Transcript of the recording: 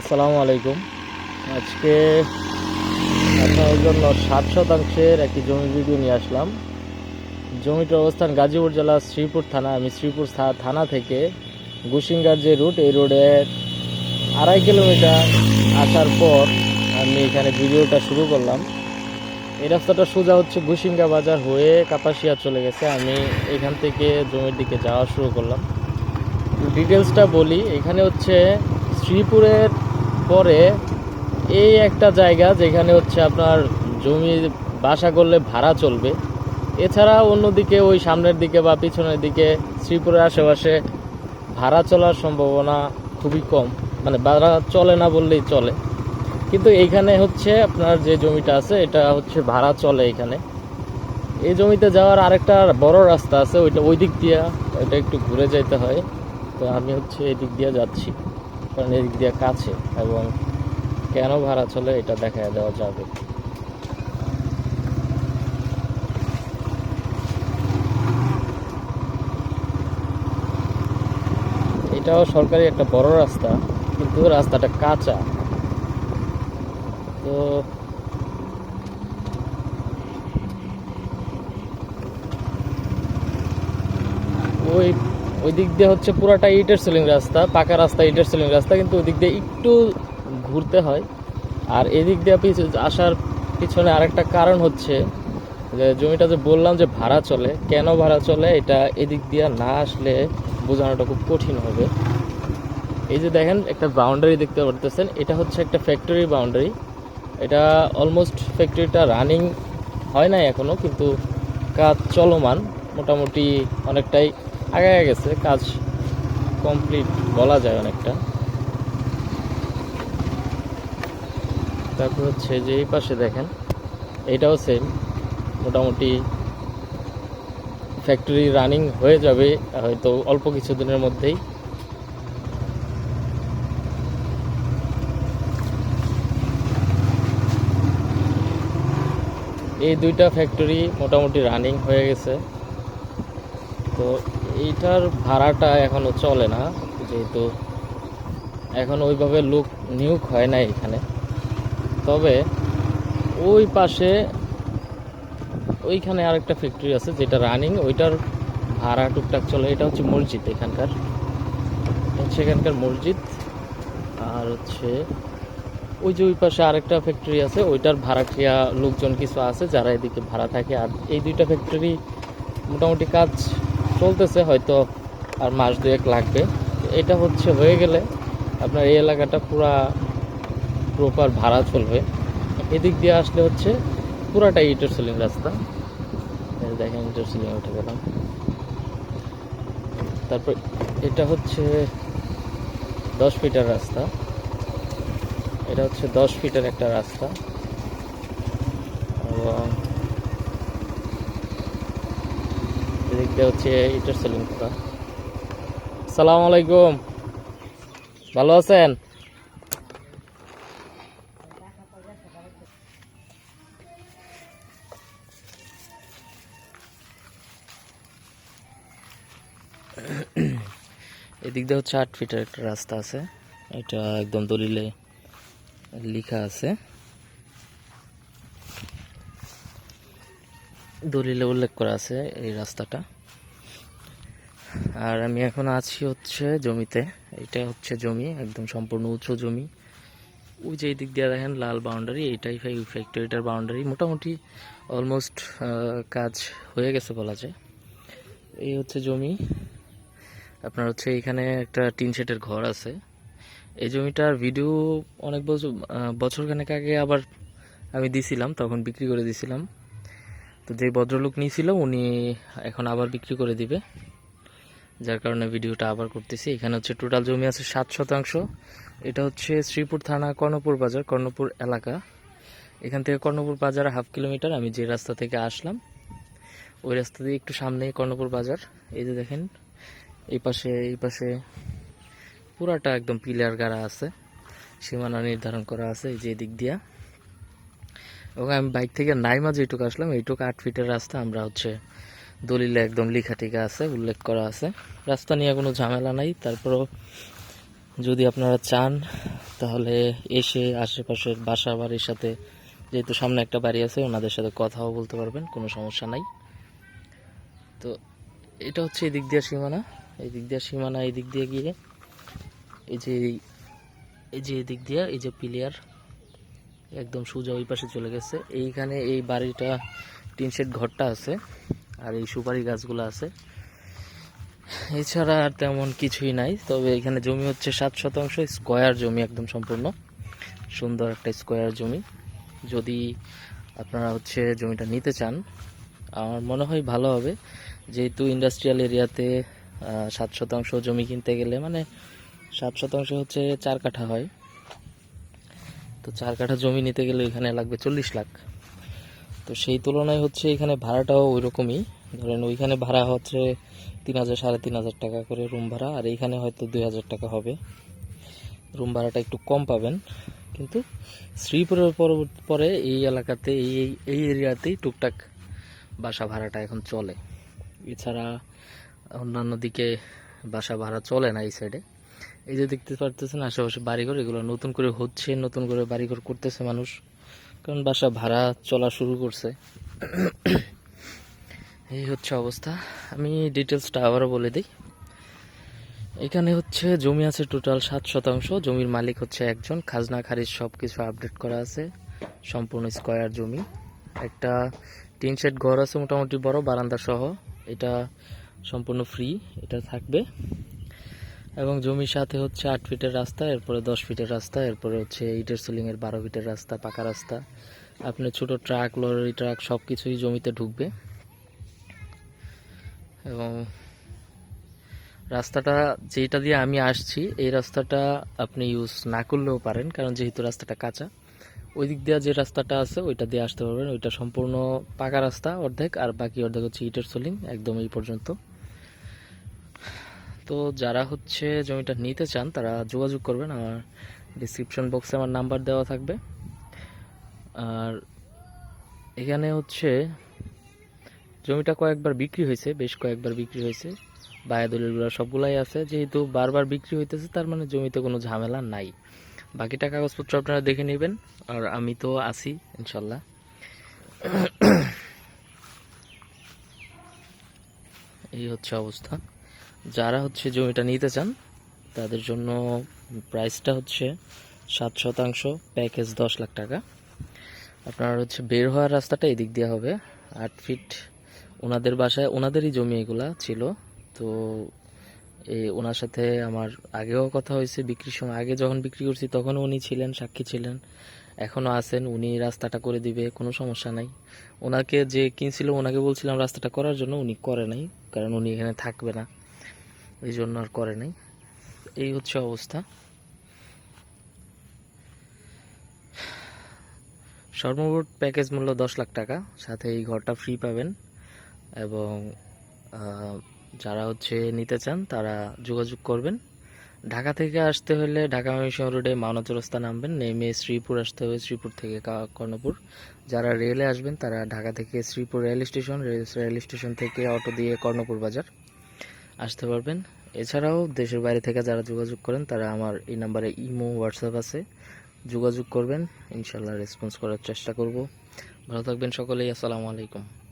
আসসালামু আলাইকুম। আজকে আপনাদের জন্য ষাট শতাংশের একটি জমি ভিডিও নিয়ে আসলাম। জমিটার অবস্থান গাজীপুর জেলা শ্রীপুর থানা। আমি শ্রীপুর থানা থেকে গুসিঙ্গার যে রুট, এই রোডের আড়াই কিলোমিটার আসার পর আমি এখানে ভিডিওটা শুরু করলাম। এই রাস্তাটা সোজা হচ্ছে গুসিঙ্গা বাজার হয়ে কাপাসিয়া চলে গেছে। আমি এখান থেকে জমির দিকে যাওয়া শুরু করলাম। ডিটেলসটা বলি। এখানে হচ্ছে শ্রীপুরের পরে এই একটা জায়গা যেখানে হচ্ছে আপনার জমি বাসা করলে ভাড়া চলবে। এছাড়া অন্যদিকে ওই সামনের দিকে বা পিছনের দিকে শ্রীপুরের আশেপাশে ভাড়া চলার সম্ভাবনা খুবই কম। মানে ভাড়া চলে না বললেই চলে। কিন্তু এইখানে হচ্ছে আপনার যে জমিটা আছে, এটা হচ্ছে ভাড়া চলে এখানে। এই জমিতে যাওয়ার আরেকটা বড় রাস্তা আছে, ওইটা ওই দিক দিয়ে, ওইটা একটু ঘুরে যেতে হয়। তো আমি হচ্ছে এই দিক দিয়ে যাচ্ছি। কারণ দিয়ে কাছে এবং কেন ভাড়া চলে এটা দেখা দেওয়া যাবে। এটাও সরকারি একটা বড় রাস্তা, কিন্তু রাস্তাটা কাঁচা। তো ওই ওই দিক দিয়ে হচ্ছে পুরাটা ইটের সিলিং রাস্তা, পাকা রাস্তা, ইটের সিলিং রাস্তা, কিন্তু ওই দিক দিয়ে একটু ঘুরতে হয়। আর এদিক দিয়ে আসার পিছনে আরেকটা কারণ হচ্ছে যে, জমিটা যে বললাম যে ভাড়া চলে, কেন ভাড়া চলে, এটা এদিক দিয়ে না আসলে বোঝানোটা খুব কঠিন হবে। এই যে দেখেন, একটা বাউন্ডারি দেখতে পারতেছেন, এটা হচ্ছে একটা ফ্যাক্টরি বাউন্ডারি এটা অলমোস্ট ফ্যাক্টরিটা রানিং হয় নাই এখনও কিন্তু কাজ চলমান, মোটামুটি অনেকটাই আগায় গেছে, কাজ কমপ্লিট বলা যায় অনেকটা। তারপর হচ্ছে যে এই পাশে দেখেন, এটাও সেম মোটামুটি ফ্যাক্টরি রানিং হয়ে যাবে, হয়তো অল্প কিছুদিনের মধ্যেই। এই দুইটা ফ্যাক্টরি মোটামুটি রানিং হয়ে গেছে। তো এইটার ভাড়াটা এখনও চলে না, যেহেতু এখন ওইভাবে লোক নিয়োগ হয় না এখানে। তবে ওই পাশে ওইখানে আরেকটা ফ্যাক্টরি আছে যেটা রানিং ওইটার ভাড়া টুকটাক চলে। এটা হচ্ছে মসজিদ এখানকার। এখানকার মসজিদ। আর হচ্ছে ওই যে ওই পাশে আরেকটা ফ্যাক্টরি আছে, ওইটার ভাড়াটিয়া লোকজন কিছু আছে যারা এদিকে ভাড়া থাকে। আর এই দুইটা ফ্যাক্টরি মোটামুটি কাজ চলতেছে, হয়তো আর মাস দুয়েক লাগবে। এটা হচ্ছে, হয়ে গেলে আপনার এই এলাকাটা পুরা প্রপার ভাড়া চলবে। এদিক দিয়ে আসলে হচ্ছে পুরাটা ইটের সেলিং রাস্তা। দেখেন ইটের সেলিং উঠে গেলাম। তারপর এটা হচ্ছে দশ ফিটার রাস্তা। এটা হচ্ছে দশ ফিটার একটা রাস্তা। এবং দিয়ে হচ্ছে ইটার সেলিং করা সালাম আলাইকুম। ভালো আছেন? এদিক দিয়ে হচ্ছে আট ফিটের একটা রাস্তা আছে। এটা একদম দলিলে লেখা আছে। দলিলে উল্লেখ করা আছে এই রাস্তাটা। আর আমি এখন আছি হচ্ছে জমিতে। এটা হচ্ছে জমি, একদম সম্পূর্ণ উঁচু জমি। ওই যে এই দিক দিয়ে দেখেন, লাল বাউন্ডারি এইটাই ফ্যাক্টরিটার বাউন্ডারি মোটামুটি অলমোস্ট কাজ হয়ে গেছে বলা যায়। এই হচ্ছে জমি। আপনার হচ্ছে এখানে একটা টিন শেডের ঘর আছে। এই জমিটার ভিডিও অনেক বছর বছরখানেক আগে আবার আমি দিছিলাম, তখন বিক্রি করে দিছিলাম। তো যে ভদ্রলোক নিয়েছিল, উনি এখন আবার বিক্রি করে দিবে। যার কারণে ভিডিওটা আবার করতেছি। এখানে হচ্ছে টোটাল জমি আছে সাত শতাংশ। এটা হচ্ছে শ্রীপুর থানা, কর্ণপুর বাজার, কর্ণপুর এলাকা। এখান থেকে কর্ণপুর বাজার হাফ কিলোমিটার। আমি যে রাস্তা থেকে আসলাম, ওই রাস্তা দিয়ে একটু সামনেই কর্ণপুর বাজার। এই যে দেখেন, এই পাশে এই পাশে পুরাটা একদম পিলার গাড়া আছে। সীমানা নির্ধারণ করা আছে, এই যে দিক দিয়া। এবং আমি বাইক থেকে নাইমা যেটুকু আসলাম, এইটুকু আট ফিটের রাস্তা। আমরা হচ্ছে দলিলে একদম লেখা টিকা আছে, উল্লেখ করা আছে। রাস্তা নিয়ে কোনো ঝামেলা নাই। তারপরও যদি আপনারা চান, তাহলে এসে আশেপাশের বাসা বাড়ির সাথে, যেহেতু সামনে একটা বাড়ি আছে, ওনাদের সাথে কথাও বলতে পারবেন, কোনো সমস্যা নাই। তো এটা হচ্ছে এই দিক দিয়ে সীমানা। এই দিক দিয়ে সীমানা এই দিক দিয়ে গিয়ে এই যে এই যে এই দিক দিয়ে, এই যে পিলিয়ার, একদম সোজা ওই পাশে চলে গেছে। এইখানে এই বাড়িটা, টিন শেড ঘরটা আছে। আর এই সুপারি গাছগুলো আছে। এছাড়া আর তেমন কিছুই নাই, তবে এখানে জমি হচ্ছে সাত শতাংশ, স্কোয়ার জমি একদম সম্পূর্ণ। সুন্দর একটা স্কোয়ার জমি। যদি আপনারা হচ্ছে জমিটা নিতে চান, আমার মনে হয় ভালো হবে। যেহেতু ইন্ডাস্ট্রিয়াল এরিয়াতে সাত শতাংশ জমি কিনতে গেলে মানে সাত শতাংশ হচ্ছে চার কাঠা হয়। তো চার কাঠা জমি নিতে গেলে এখানে লাগবে চল্লিশ লাখ। তো সেই তুলনায় হচ্ছে এখানে ভাড়াটাও ওই রকমই ধরেন ওইখানে ভাড়া হচ্ছে তিন হাজার, সাড়ে তিন হাজার টাকা করে রুম ভাড়া, আর এইখানে হয়তো দুই হাজার টাকা হবে। রুম ভাড়াটা একটু কম পাবেন। কিন্তু শ্রীপুরের পরবর্তী পরে এই এলাকাতে, এই, এই- এরিয়াতেই টুকটাক বাসা ভাড়াটা এখন চলে। এছাড়া অন্যান্য দিকে বাসা ভাড়া চলে না এই সাইডে এই যে দেখতে পারতেছেন, আশেপাশে বাড়িঘর, এগুলো নতুন করে হচ্ছে, নতুন করে বাড়িঘর করতেছে মানুষ। কারণ বাসা ভাড়া চলা শুরু করছে। এই হচ্ছে অবস্থা। আমি ডিটেলসটা আবারও বলে দিই। এখানে হচ্ছে জমি আছে টোটাল সাত শতাংশ। জমির মালিক হচ্ছে একজন। খাজনা, খারিজ সব কিছু আপডেট করা আছে। সম্পূর্ণ স্কোয়ার জমি। একটা টিন শেড ঘর আছে মোটামুটি বড় বারান্দা সহ এটা সম্পূর্ণ ফ্রি। এটা থাকবে। এবং জমির সাথে হচ্ছে আট ফিটের রাস্তা, এরপরে দশ ফিটের রাস্তা, এরপরে হচ্ছে ইটের সিলিংয়ের বারো ফিটের রাস্তা, পাকা রাস্তা। আপনার ছোট ট্রাক, লরি, ট্রাক সব কিছুই জমিতে ঢুকবে। এবং রাস্তাটা যেটা দিয়ে আমি আসছি, এই রাস্তাটা আপনি ইউজ না করলেও পারেন, কারণ যেহেতু রাস্তাটা কাঁচা। ওই দিক দিয়ে যে রাস্তাটা আছে, ওইটা দিয়ে আসতে পারবেন। ওইটা সম্পূর্ণ পাকা রাস্তা অর্ধেক, আর বাকি অর্ধেক হচ্ছে ইটের সোলিং, একদম এই পর্যন্ত। তো যারা হচ্ছে জমিটা নিতে চান, তারা যোগাযোগ করবেন। আমার ডিসক্রিপশন বক্সে আমার নাম্বার দেওয়া থাকবে। আর এখানে হচ্ছে জমিটা কয়েকবার বিক্রি হয়েছে, বেশ কয়েকবার বিক্রি হয়েছে। বায়া দলিলগুলো সবগুলাই আছে। যেহেতু বারবার বিক্রি হইতেছে, তার মানে জমিতে কোনো ঝামেলা নাই। বাকিটা কাগজপত্র আপনারা দেখে নেবেন। আর আমি তো আছি, ইনশাল্লাহ। এই হচ্ছে অবস্থা। যারা হচ্ছে জমিটা নিতে চান, তাদের জন্য প্রাইসটা হচ্ছে সাত শতাংশ প্যাকেজ দশ লাখ টাকা। আপনার হচ্ছে বের হওয়ার রাস্তাটা এদিক দিয়ে হবে। আট ফিট ওনাদের বাসায়, ওনাদেরই জমি এগুলা ছিল। তো এই ওনার সাথে আমার আগেও কথা হয়েছে, বিক্রির সময় আগে যখন বিক্রি করছি তখন উনি ছিলেন, সাক্ষী ছিলেন। এখনও আছেন, উনি রাস্তাটা করে দিবে, কোনো সমস্যা নাই। ওনাকে যে কিনছিল, ওনাকে বলছিলাম রাস্তাটা করার জন্য, উনি করে নাই, কারণ উনি এখানে থাকবে না। এই জন্য আর করে নাই। এই হচ্ছে অবস্থা। সর্বমোট প্যাকেজ মূল্য দশ লাখ টাকা। সাথে এই ঘরটা ফ্রি পাবেন এবং যারা হচ্ছে নিতে চান তারা যোগাযোগ করবেন। ঢাকা থেকে আসতে হলে ঢাকা ময়মনসিংহ রোডে মাওনা চৌরাস্তা নামবেন। নেমে শ্রীপুর আসতে হবে, শ্রীপুর থেকে কর্ণপুর। যারা রেলে আসবেন তারা ঢাকা থেকে Sreepur rail station rail station থেকে অটো দিয়ে কর্ণপুর বাজার। আসতে পারবেন। এছাড়াও দেশের বাইরে থেকে যারা যোগাযোগ করেন, তারা আমার এই নাম্বারে ইমো, হোয়াটসঅ্যাপ আছে। যোগাযোগ করবেন। ইনশাল্লাহ রেসপন্স করার চেষ্টা করব। ভালো থাকবেন সকলেই। আসসালামু আলাইকুম।